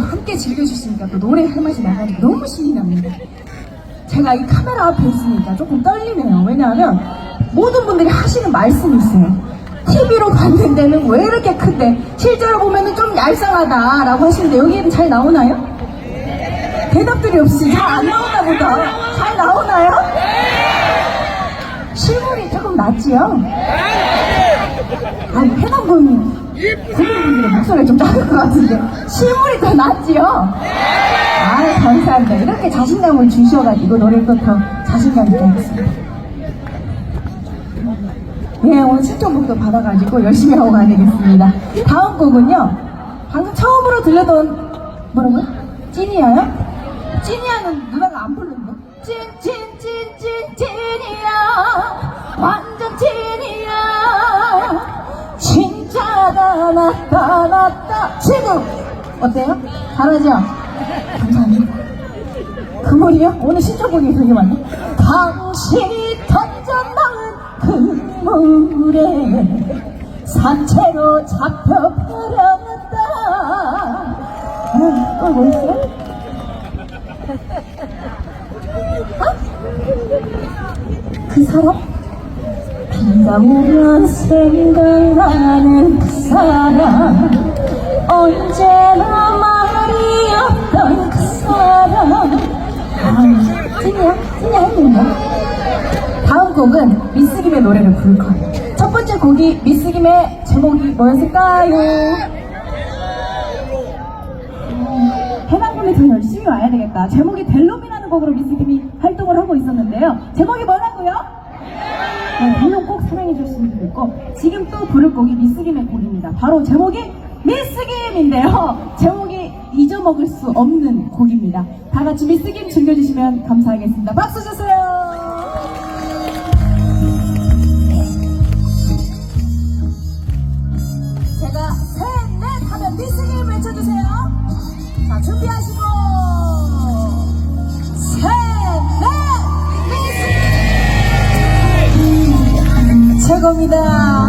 함께 즐겨주시니까 또 노래 할 맛이 나가지고 너무 신이 납니다 제가 이 카메라 앞에 있으니까 조금 떨리네요 왜냐하면 모든 분들이 하시는 말씀이 있어요 TV로 봤는 데는 왜 이렇게 큰데 실제로 보면은 좀 얄쌍하다라고 하시는데 여기는 잘 나오나요? 대답들이 없이 잘 안 나오나 보다 잘 나오나요? 실물이 조금 낫지요? 아니 해남군 국민분들의 목소리가 좀 작은 것 같은데 실물이 더 낫지요? 아 감사합니다. 이렇게 자신감을 주셔가지고 노래를 또더 자신감 있게 하겠습니다. 예 오늘 신청곡도 받아가지고 열심히 하고 가야 되겠습니다. 다음 곡은요. 방금 처음으로 들려던 뭐라고요? 찐이야요? 찐이야는 누나가 안 부르는데? 찐찐찐찐 찐이야. 완전 찐이야 나타났다 지금 어때요? 잘하죠? 감사합니다 그 머리요? 오늘 신청곡이 그게 맞네 당신이 던져놓은 그 물에 산채로 잡혀 버렸다 어, 또뭐 있어요? 그 사람? 비가 오면 생각나는 그 사람 언제나 말이 없던 그 사람 아, 찐이야? 찐이야 했는데 다음 곡은 미스김의 노래를 부를 거예요 첫 번째 곡이 미스김의 제목이 뭐였을까요? 해방군에 더 열심히 와야 되겠다. 제목이 델롬이라는 곡으로 미스김이 활동을 하고 있었는데요. 제목이 뭐라고요? 네, 사랑해 주셨으면 좋겠고 지금 또 부를 곡이 미스김의 곡입니다. 바로 제목이 미스김인데요. 제목이 잊어먹을 수 없는 곡입니다. 다 같이 미스김 즐겨주시면 감사하겠습니다. 박수 주세요. 최고입니다.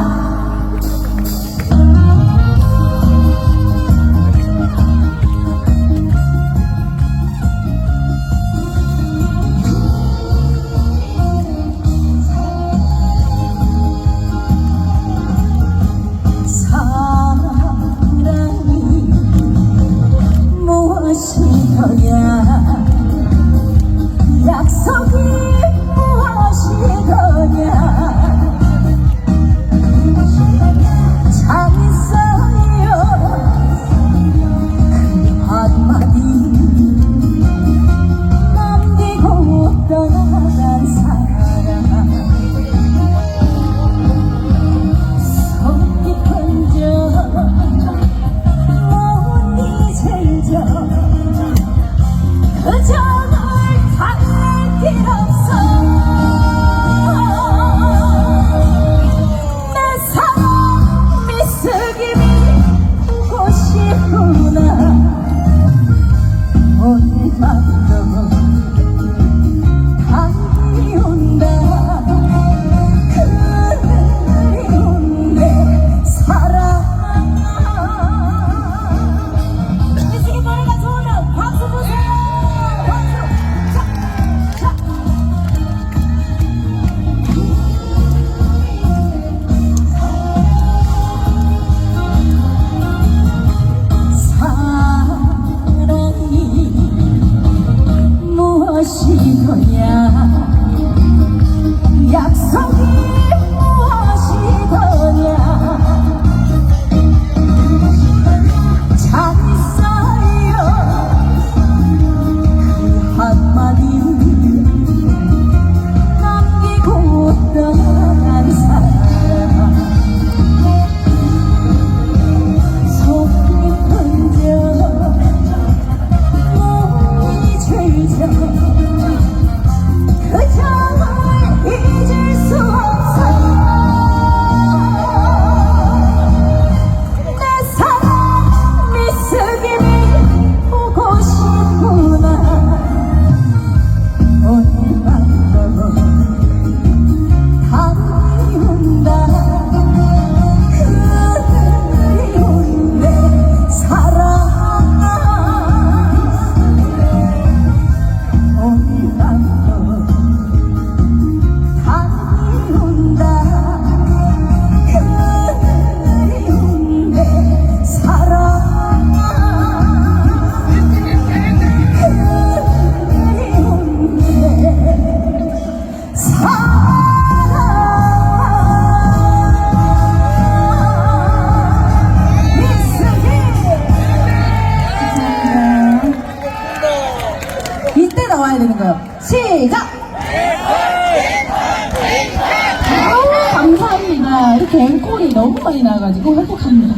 이렇게 앵콜이 너무 많이 나와가지고 행복합니다.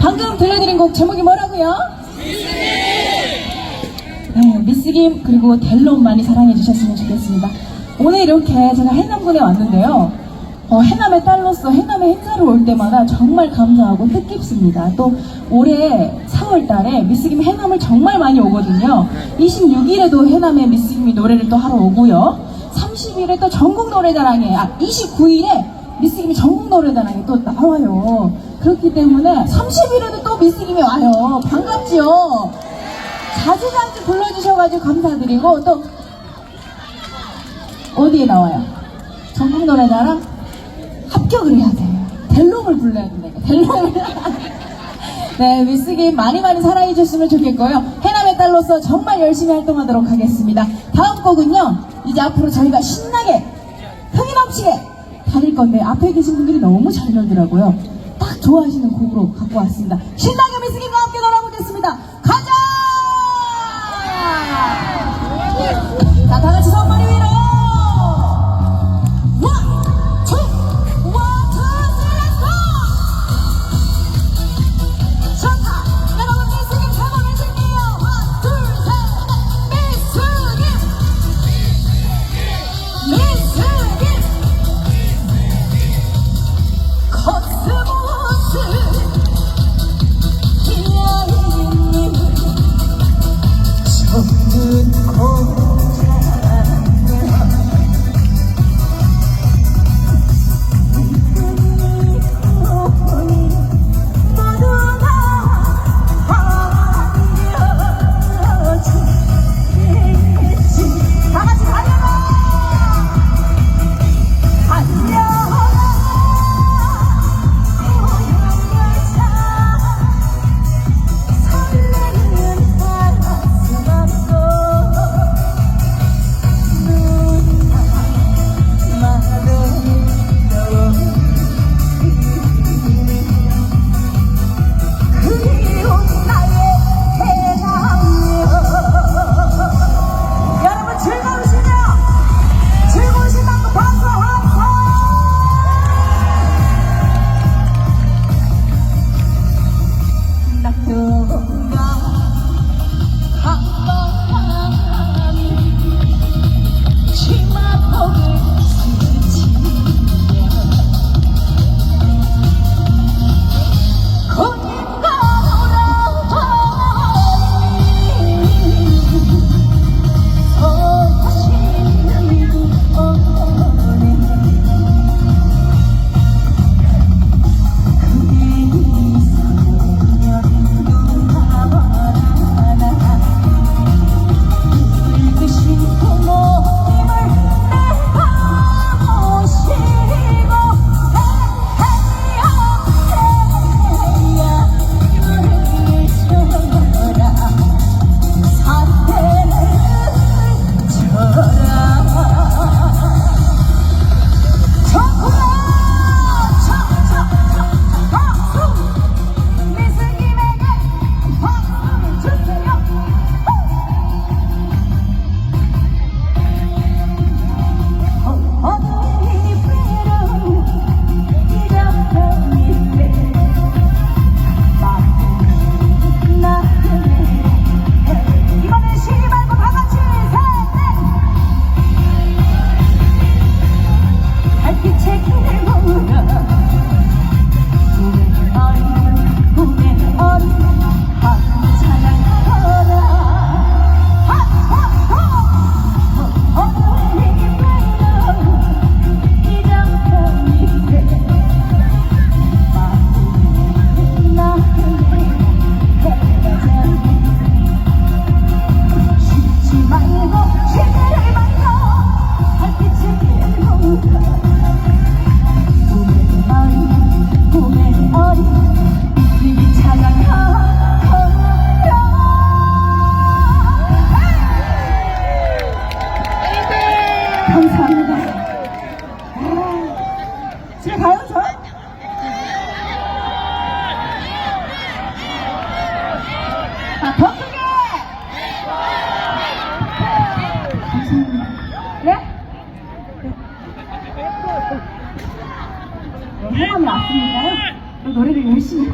방금 들려드린 곡 제목이 뭐라고요? 네, 미스김 그리고 델론 많이 사랑해 주셨으면 좋겠습니다. 오늘 이렇게 제가 해남군에 왔는데요. 어, 해남의 딸로서 해남의 행사를 올 때마다 정말 감사하고 뜻깊습니다. 또 올해 4월 달에 미스김 해남을 정말 많이 오거든요. 26일에도 해남에 미스김이 노래를 또 하러 오고요. 30일에 또 전국 노래자랑에, 아, 29일에 미스김이 전국 노래자랑에 또 나와요. 그렇기 때문에 30일에도 또 미스김이 와요. 반갑지요? 자주 자주 불러주셔가지고 감사드리고 또 어디에 나와요? 전국 노래자랑 합격을 해야 돼요. 델롱을 불러야 된다니까. 델롱을. 네, 미스김 많이 많이 사랑해주셨으면 좋겠고요. 해남의 딸로서 정말 열심히 활동하도록 하겠습니다. 다음 곡은요, 이제 앞으로 저희가 신나게, 흥이 넘치게 달릴 건데, 앞에 계신 분들이 너무 잘 놀더라고요. 딱 좋아하시는 곡으로 갖고 왔습니다. 신나게 미스김과 함께 놀아보겠습니다. 가자! 자, 다 같이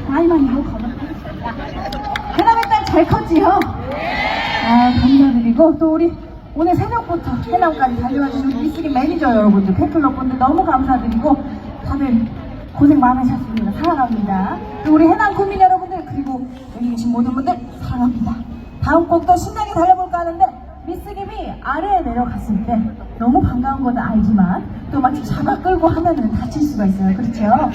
나이만 이고 거듭하겠습니다. 해남의 딸잘 컸지요? 아, 감사드리고, 또 우리 오늘 새벽부터 해남까지 달려와 주신 미스기 매니저 여러분들, 팬클럽 분들 너무 감사드리고, 다들 고생 많으셨습니다. 사랑합니다. 또 우리 해남 국민 여러분들, 그리고 여기 계신 모든 분들, 사랑합니다. 다음 곡도 신나게 달려볼까 하는데, 미스김이 아래에 내려갔을 때 너무 반가운 건 알지만 또 마치 잡아 끌고 하면은 다칠 수가 있어요. 그렇죠?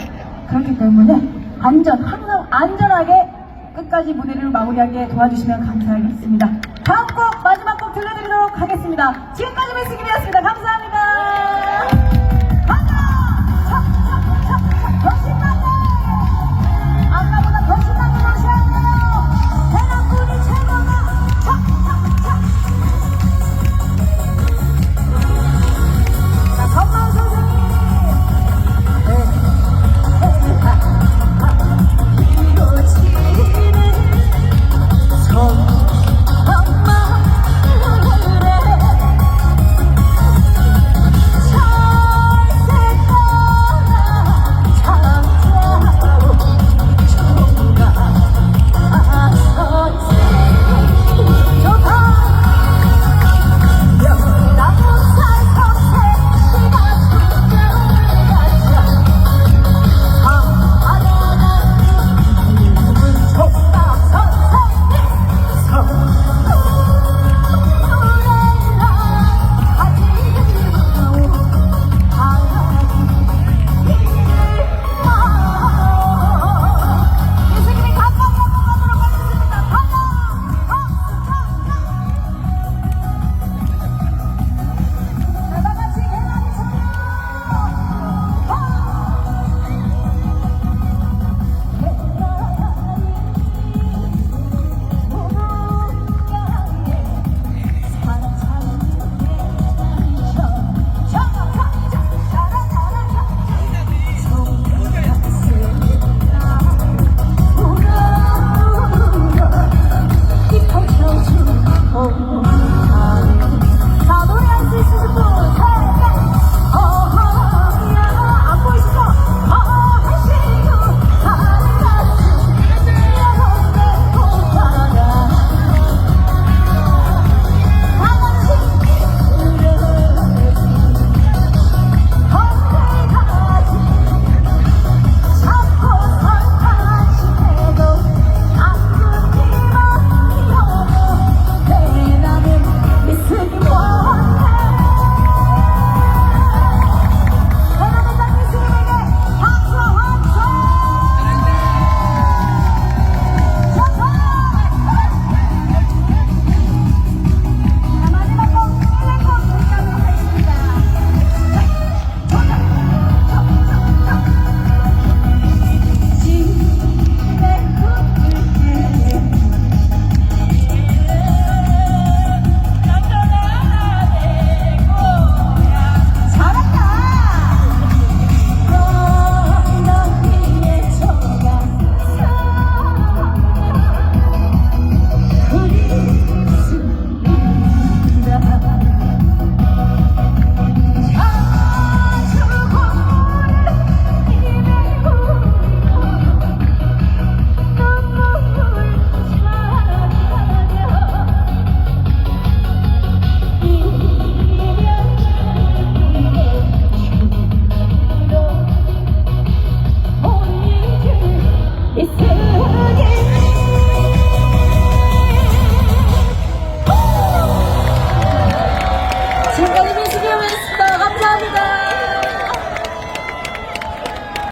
그렇기 때문에 안전, 항상 안전하게 끝까지 무대를 마무리하게 도와주시면 감사하겠습니다. 다음 곡, 마지막 곡 들려드리도록 하겠습니다. 지금까지 미스김이었습니다. 감사합니다.